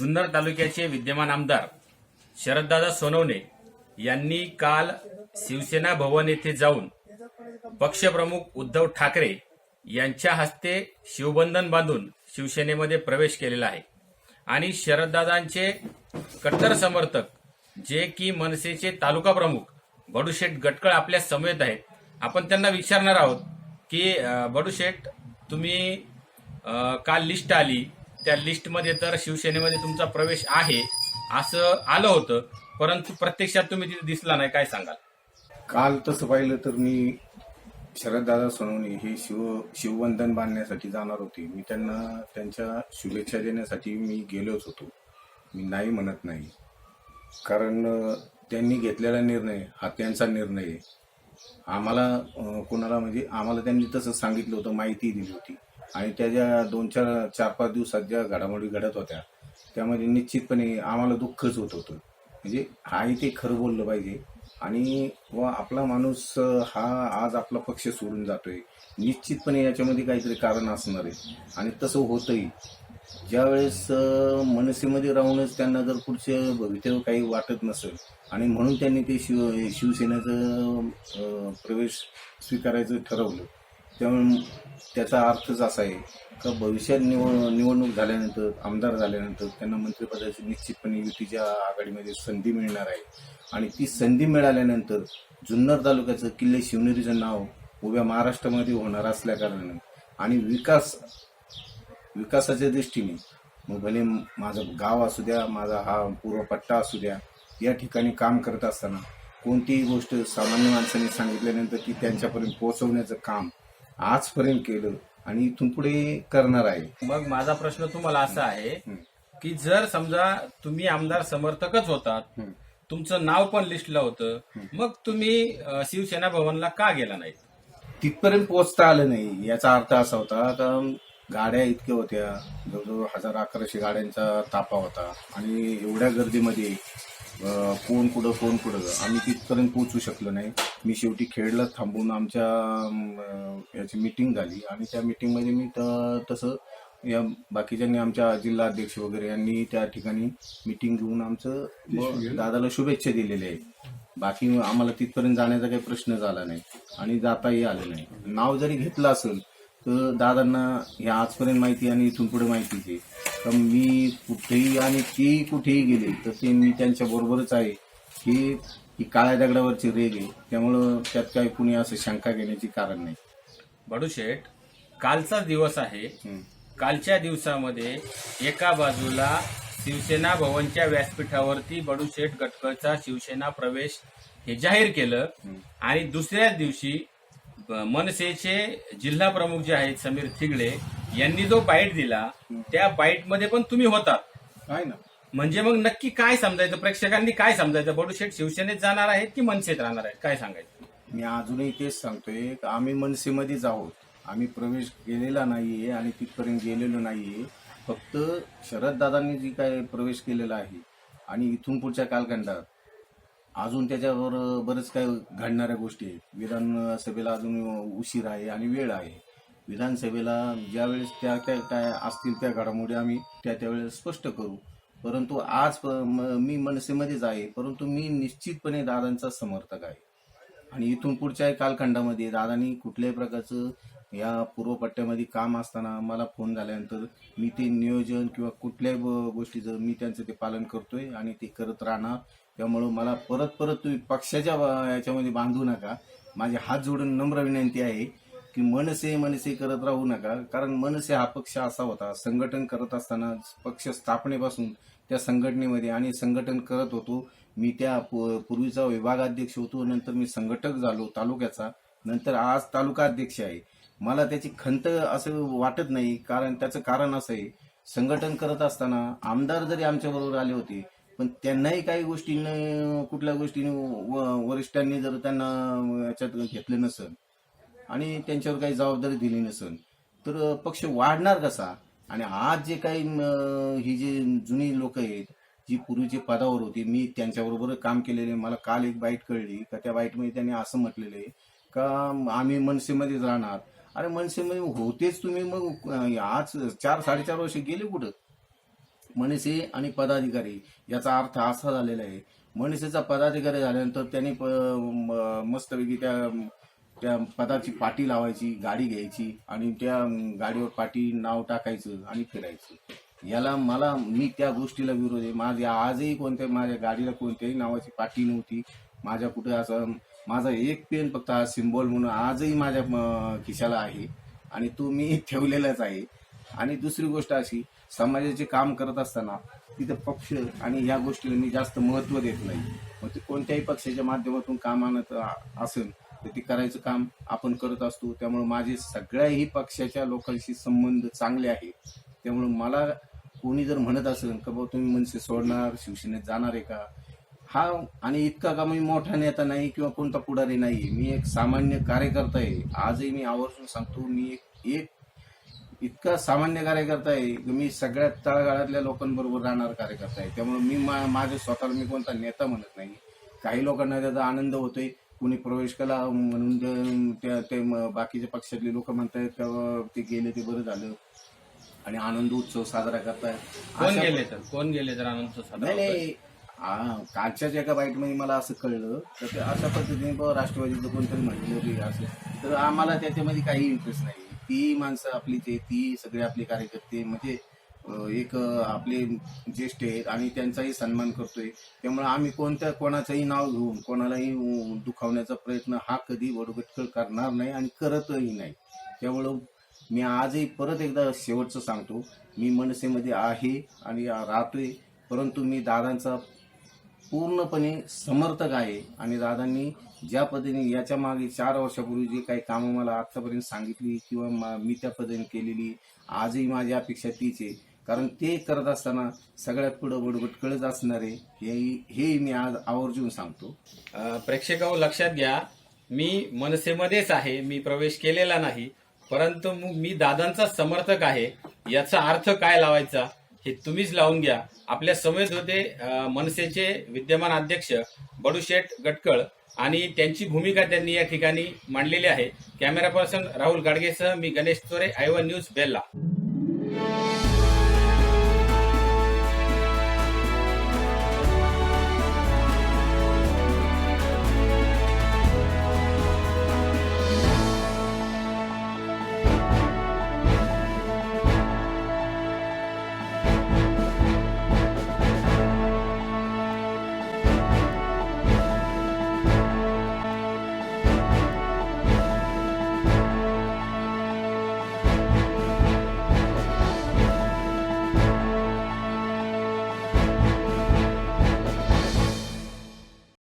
जुन्नर तालुक्याचे विद्यमान आमदार शरददादा सोनवणे यांनी काल शिवसेना भवन येथे जाऊन पक्षप्रमुख उद्धव ठाकरे यांच्या हस्ते शिवबंधन बांधून शिवसेनेमध्ये प्रवेश केलेला आहे. आणि शरददादांचे कट्टर समर्थक जे की मनसेचे तालुका प्रमुख बडूशेठ गटकळ आपल्या समवेत आहेत. आपण त्यांना विचारणार आहोत की अं, बडूशेठ तुम्ही काल लिस्ट आली त्या लिस्टमध्ये तर शिवसेनेमध्ये तुमचा प्रवेश आहे असं आलं होतं. परंतु प्रत्यक्षात तुम्ही तिथे दिसला नाही काय सांगाल? काल तसं पाहिलं तर मी शरददादा सोनवणे हे शिव शिवबंधन बांधण्यासाठी जाणार होते. मी त्यांना त्यांच्या शुभेच्छा देण्यासाठी मी गेलोच होतो. मी नाही म्हणत नाही. कारण त्यांनी घेतलेला निर्णय हा त्यांचा निर्णय आहे. आम्हाला अं, कोणाला म्हणजे आम्हाला त्यांनी तसं सांगितलं होतं माहिती दिली होती. आणि त्या ज्या दोन चार चार पाच दिवसात ज्या घडामोडी घडत होत्या त्यामध्ये निश्चितपणे आम्हाला दुःखच होत होतं. म्हणजे हाही ते खरं बोललं पाहिजे. आणि व आपला माणूस हा आज आपला पक्ष सोडून जातोय. निश्चितपणे याच्यामध्ये काहीतरी कारण असणार आहे. आणि तसं होतंही. ज्यावेळेस मनसेमध्ये राहूनच त्यांना जर पुढचं भवितव्य काही वाटत नसेल आणि म्हणून त्यांनी ते शिव शिवसेनेचं प्रवेश स्वीकारायचं ठरवलं त्यामुळे त्याचा अर्थच असा आहे का भविष्यात निवड निवडणूक झाल्यानंतर आमदार झाल्यानंतर त्यांना मंत्रिपदाची निश्चितपणे युतीच्या आघाडीमध्ये संधी मिळणार आहे. आणि ती संधी मिळाल्यानंतर जुन्नर तालुक्याचं किल्ले शिवनेरीचं नाव उभ्या महाराष्ट्रामध्ये होणार असल्याकारणाने आणि विकास विकासाच्या दृष्टीने मग भले माझं गाव असू द्या माझा हा पूर्वपट्टा असू द्या या ठिकाणी काम करत असताना कोणतीही गोष्ट सामान्य माणसाने सांगितल्यानंतर ती त्यांच्यापर्यंत पोहोचवण्याचं काम आजपर्यंत केलं आणि इथून पुढे करणार आहे. मग माझा प्रश्न तुम्हाला असा आहे की जर समजा तुम्ही आमदार समर्थकच होतात. तुमचं नाव पण लिस्टला होतं मग तुम्ही शिवसेना भवनला का गेला नाही तिथपर्यंत पोहोचता आलं नाही याचा अर्थ असा होता. गाड्या इतक्या होत्या. जवळजवळ हजार अकराशे गाड्यांचा तापा होता. आणि एवढ्या गर्दीमध्ये कोण कुठं कोण कुठं आम्ही तिथपर्यंत पोहोचू शकलो नाही. मी शेवटी खेडला थांबून आमच्या याची मिटिंग झाली. आणि त्या मिटिंगमध्ये मी तसं या बाकीच्यांनी आमच्या जिल्हा अध्यक्ष वगैरे यांनी त्या ठिकाणी मिटिंग घेऊन आमचं दादाला शुभेच्छा दिलेल्या आहेत. बाकी आम्हाला तिथपर्यंत जाण्याचा काही प्रश्न झाला नाही. आणि जाताही आलं नाही. नाव जरी घेतलं असेल तर दादांना हे आजपर्यंत माहिती आणि इथून पुढे माहितीच आहे. तर मी कुठेही आणि तेही कुठेही गेले तर ते मी त्यांच्या बरोबरच आहे की ही काळ्या दगडावरची रेग आहे. त्यामुळं त्यात काही कुणी असं शंका घेण्याची कारण नाही. बडूशेठ कालचा दिवस आहे. कालच्या दिवसामध्ये एका बाजूला शिवसेना भवनच्या व्यासपीठावरती बडूशेठ गटकळचा शिवसेना प्रवेश हे जाहीर केलं आणि दुसऱ्याच दिवशी मनसेचे जिल्हा प्रमुख जे आहेत समीर थिगळे यांनी जो बाईट दिला त्या बाईटमध्ये पण तुम्ही होतात आहे ना. म्हणजे मग नक्की काय समजायचं? प्रेक्षकांनी काय समजायचं? बडूशेठ शिवसेनेत जाणार आहेत की मनसेत राहणार आहेत? काय सांगायचं? मी अजूनही तेच सांगतोय की आम्ही मनसेमध्येच आहोत. आम्ही प्रवेश केलेला नाहीये आणि तिथपर्यंत गेलेलो नाहीये. फक्त शरददादांनी जी काय प्रवेश केलेला आहे आणि इथून पुढच्या कालखंडात अजून त्याच्यावर बरंच काही घडणाऱ्या गोष्टी आहेत. विधानसभेला अजून उशीर आहे आणि वेळ आहे. विधानसभेला ज्यावेळेस त्या त्या काय असतील त्या घडामोडी आम्ही त्या त्यावेळेस स्पष्ट करू. परंतु आज म- मी मनसेमध्येच आहे परंतु मी निश्चितपणे दादांचा समर्थक आहे. आणि इथून पुढच्या कालखंडामध्ये दादांनी कुठल्याही प्रकारचं या पूर्वपट्ट्यामध्ये काम असताना मला फोन झाल्यानंतर मी ते नियोजन किंवा कुठल्याही गोष्टीचं मी त्यांचं ते पालन करतोय आणि ते करत राहणार. त्यामुळं मला परत परत तुम्ही पक्षाच्या याच्यामध्ये बांधू नका. माझे हात जोडून नम्र विनंती आहे की मनसे मनसे करत राहू नका. कारण मनसे हा पक्ष असा होता. संघटन करत असताना पक्ष स्थापनेपासून त्या संघटनेमध्ये आणि संघटन करत होतो. मी त्या पूर्वीचा विभागाध्यक्ष होतो. नंतर मी संघटक झालो तालुक्याचा. नंतर आज तालुका अध्यक्ष आहे. मला त्याची खंत असं वाटत नाही. कारण त्याचं कारण असं आहे. संघटन करत असताना आमदार जरी आमच्या बरोबर आले होते पण त्यांनाही काही गोष्टींनी कुठल्या गोष्टीने व- वरिष्ठांनी जर त्यांना याच्यात घेतलं नसेल आणि त्यांच्यावर काही जबाबदारी दिली नसेल तर पक्ष वाढणार कसा? आणि आज जे काही ही जी जुनी लोक आहेत जी पूर्वीचे पदावर होती मी त्यांच्याबरोबर काम केलेले मला काल एक बाईट कळली का त्या बाईटमध्ये त्यांनी असं म्हटलेलं आहे का आम्ही मनसेमध्येच राहणार? अरे मनसे म्हणजे होतेच तुम्ही मग आज चार साडेचार वर्ष गेले कुठं? मनसे आणि पदाधिकारी याचा अर्थ असा झालेला आहे मनसेचा पदाधिकारी झाल्यानंतर त्यांनी प- म- मस्तपैकी त्या त्या पदाची पाटी लावायची गाडी घ्यायची आणि त्या गाडीवर पाटी नाव टाकायचं आणि फिरायचं. याला मला मी त्या गोष्टीला विरोध आहे. माझ्या आजही कोणत्या माझ्या गाडीला कोणत्याही नावाची पाटी नव्हती. माझ्या कुठे असं माझा एक पेन फक्त हा सिम्बॉल म्हणून आजही माझ्या म, खिशाला आहे आणि तो मी ठेवलेलाच आहे. आणि दुसरी गोष्ट अशी समाजाचे काम करत असताना तिथे पक्ष आणि ह्या गोष्टीला मी जास्त महत्त्व देत नाही. मग ते कोणत्याही पक्षाच्या माध्यमातून काम आणत असेल तर ते करायचं काम आपण करत असतो. त्यामुळे माझे सगळ्याही पक्षाच्या लोकांशी संबंध चांगले आहेत त्यामुळे मला कोणी जर म्हणत असेल का बाबा तुम्ही मनसे सोडणार शिवसेनेत जाणार आहे का? हा आणि इतका का मी मोठा नेता नाही किंवा कोणता पुढारी नाही मी एक सामान्य कार्यकर्ता आहे. आजही मी आवर्जून सांगतो मी एक एक इतका सामान्य कार्यकर्ता आहे की मी सगळ्यात तळागाळातल्या लोकांबरोबर राहणार कार्यकर्ता आहे. त्यामुळे मी मा- माझ्या स्वतःला मी कोणता नेता म्हणत नाही. काही लोकांना त्याचा आनंद होतोय. कुणी प्रवेश केला म्हणून ते- बाकीच्या पक्षातले लोक म्हणतायत ते गेले ते बरं झालं. आणि आनंद उत्सव साजरा करतायत. कोण गेले तर? कोण गेले तर आनंद साजरा हा कालच्याच एका बाईटमध्ये मला असं कळलं. तर ते अशा पद्धतीने बुवा राष्ट्रवादीचं कोणतरी म्हटलं की असं. तर आम्हाला त्याच्यामध्ये काही इंटरेस्ट नाही. ती माणसं आपली ते ती सगळे आपले कार्यकर्ते म्हणजे एक आपले ज्येष्ठ आहेत आणि त्यांचाही सन्मान करतोय. त्यामुळे आम्ही कोणत्या कोणाचंही नाव घेऊन कोणालाही दुखावण्याचा प्रयत्न हा कधी वडगटकळ करणार नाही आणि करतही नाही. त्यामुळं मी आजही परत एकदा शेवटचं सांगतो. मी मनसेमध्ये आहे आणि राहतोय. परंतु मी दादांचा पूर्णपणे समर्थक आहे. आणि दादांनी ज्या पद्धतीने याच्या मागे चार वर्षापूर्वी जे काही कामं मला आत्तापर्यंत सांगितली किंवा मी त्या पद्धतीने केलेली आजही माझी अपेक्षा तीच आहे. कारण ते करत असताना सगळ्यात पुढं बडबड असणार आहे. हे हे मी आज आवर्जून सांगतो. अ, लक्षात घ्या मी मनसेमध्येच आहे मी प्रवेश केलेला नाही. परंतु मग मी दादांचा समर्थक आहे. याचा अर्थ काय लावायचा? हे तुम्हीच लावून घ्या. आपल्या समेत होते मनसेचे विद्यमान अध्यक्ष बडूशेठ गटकळ आणि त्यांची भूमिका त्यांनी या ठिकाणी मांडलेली आहे. कॅमेरा पर्सन राहुल गाडगेसह मी Ganesh Tore I one news Bella.